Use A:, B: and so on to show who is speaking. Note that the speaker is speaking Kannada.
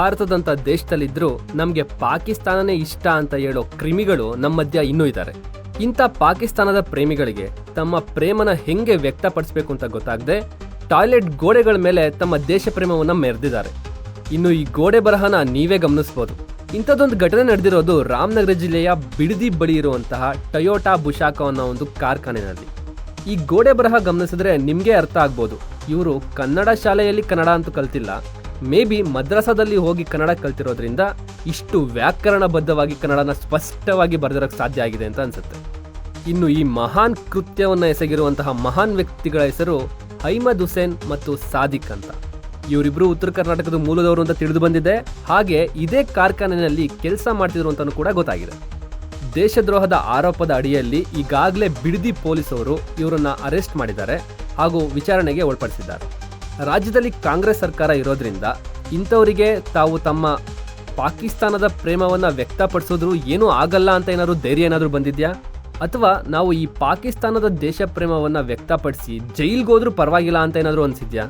A: ಭಾರತದಂತ ದೇಶದಲ್ಲಿದ್ರೂ ನಮಗೆ ಪಾಕಿಸ್ತಾನನೇ ಇಷ್ಟ ಅಂತ ಹೇಳೋ ಕ್ರಿಮಿಗಳು ನಮ್ಮ ಮಧ್ಯ ಇನ್ನೂ ಇದ್ದಾರೆ ಇಂಥ ಪಾಕಿಸ್ತಾನದ ಪ್ರೇಮಿಗಳಿಗೆ ತಮ್ಮ ಪ್ರೇಮನ ಹೆಂಗೆ ವ್ಯಕ್ತಪಡಿಸಬೇಕು ಅಂತ ಗೊತ್ತಾಗದೆ, ಟಾಯ್ಲೆಟ್ ಗೋಡೆಗಳ ಮೇಲೆ ತಮ್ಮ ದೇಶ ಪ್ರೇಮವನ್ನು ಮೆರೆದಿದ್ದಾರೆ. ಇನ್ನು ಈ ಗೋಡೆ ಬರಹನ ನೀವೇ ಗಮನಿಸಬಹುದು ಇಂಥದ್ದೊಂದು ಘಟನೆ ನಡೆದಿರೋದು ರಾಮನಗರ ಜಿಲ್ಲೆಯ ಬಿಡದಿ ಬಳಿ ಇರುವಂತಹ ಟೊಯೋಟಾ ಬುಶಾಖ ಅನ್ನೋ ಒಂದು ಕಾರ್ಖಾನೆಯಲ್ಲಿ ಈ ಗೋಡೆ ಬರಹ ಗಮನಿಸಿದ್ರೆ ನಿಮಗೆ ಅರ್ಥ ಆಗ್ಬೋದು. ಇವರು ಕನ್ನಡ ಶಾಲೆಯಲ್ಲಿ ಕನ್ನಡ ಅಂತೂ ಕಲ್ತಿಲ್ಲ. ಮೇ ಬಿ ಮದ್ರಾಸದಲ್ಲಿ ಹೋಗಿ ಕನ್ನಡ ಕಲ್ತಿರೋದ್ರಿಂದ ಇಷ್ಟು ವ್ಯಾಕರಣಬದ್ಧವಾಗಿ ಕನ್ನಡನ ಸ್ಪಷ್ಟವಾಗಿ ಬರೆದಿರೋಕ್ಕೆ ಸಾಧ್ಯ ಆಗಿದೆ ಅಂತ ಅನ್ಸುತ್ತೆ. ಇನ್ನು ಈ ಮಹಾನ್ ಕೃತ್ಯವನ್ನು ಎಸಗಿರುವಂತಹ ಮಹಾನ್ ವ್ಯಕ್ತಿಗಳ ಹೆಸರು ಹೈಮದ್ ಹುಸೇನ್ ಮತ್ತು ಸಾದಿಕ್ ಅಂತ. ಇವರಿಬ್ರು ಉತ್ತರ ಕರ್ನಾಟಕದ ಮೂಲದವರು ಅಂತ ತಿಳಿದು ಬಂದಿದೆ. ಹಾಗೆ ಇದೇ ಕಾರ್ಖಾನೆಯಲ್ಲಿ ಕೆಲಸ ಮಾಡ್ತಿದ್ರು ಅಂತಾನೂ ಕೂಡ ಗೊತ್ತಾಗಿದೆ. ದೇಶದ್ರೋಹದ ಆರೋಪದ ಅಡಿಯಲ್ಲಿ ಈಗಾಗಲೇ ಬಿಡದಿ ಪೊಲೀಸರು ಇವರನ್ನ ಅರೆಸ್ಟ್ ಮಾಡಿದ್ದಾರೆ ಹಾಗೂ ವಿಚಾರಣೆಗೆ ಒಳಪಡಿಸಿದ್ದಾರೆ. ರಾಜ್ಯದಲ್ಲಿ ಕಾಂಗ್ರೆಸ್ ಸರ್ಕಾರ ಇರೋದ್ರಿಂದ ಇಂಥವರಿಗೆ ತಾವು ತಮ್ಮ ಪಾಕಿಸ್ತಾನದ ಪ್ರೇಮವನ್ನು ವ್ಯಕ್ತಪಡಿಸೋದ್ರು ಏನೂ ಆಗಲ್ಲ ಅಂತ ಏನಾದರೂ ಧೈರ್ಯ ಏನಾದರೂ ಬಂದಿದ್ಯಾ? ಅಥವಾ ನಾವು ಈ ಪಾಕಿಸ್ತಾನದ ದೇಶ ಪ್ರೇಮವನ್ನು ವ್ಯಕ್ತಪಡಿಸಿ ಜೈಲ್ಗೋದ್ರೂ ಪರವಾಗಿಲ್ಲ ಅಂತ ಏನಾದರೂ ಅನ್ಸಿದ್ಯಾ?